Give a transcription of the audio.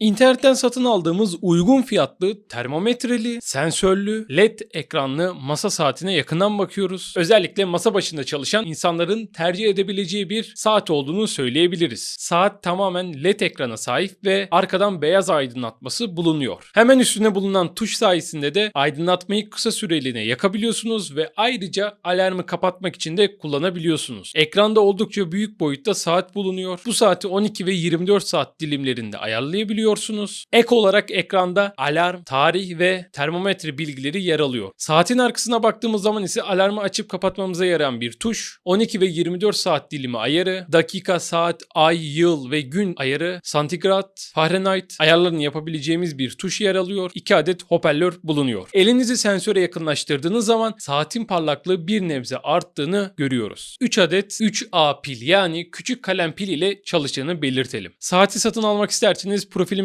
İnternetten satın aldığımız uygun fiyatlı, termometreli, sensörlü, led ekranlı masa saatine yakından bakıyoruz. Özellikle masa başında çalışan insanların tercih edebileceği bir saat olduğunu söyleyebiliriz. Saat tamamen led ekrana sahip ve arkadan beyaz aydınlatması bulunuyor. Hemen üstünde bulunan tuş sayesinde de aydınlatmayı kısa süreliğine yakabiliyorsunuz ve ayrıca alarmı kapatmak için de kullanabiliyorsunuz. Ekranda oldukça büyük boyutta saat bulunuyor. Bu saati 12 ve 24 saat dilimlerinde ayarlayabiliyorsunuz. Ek olarak ekranda alarm, tarih ve termometre bilgileri yer alıyor. Saatin arkasına baktığımız zaman ise alarmı açıp kapatmamıza yarayan bir tuş, 12 ve 24 saat dilimi ayarı, dakika, saat, ay, yıl ve gün ayarı, santigrat, Fahrenheit ayarlarını yapabileceğimiz bir tuş yer alıyor. 2 adet hoparlör bulunuyor. Elinizi sensöre yakınlaştırdığınız zaman saatin parlaklığı bir nebze arttığını görüyoruz. 3 adet 3A pil yani küçük kalem pil ile çalıştığını belirtelim. Saati satın almak isterseniz profil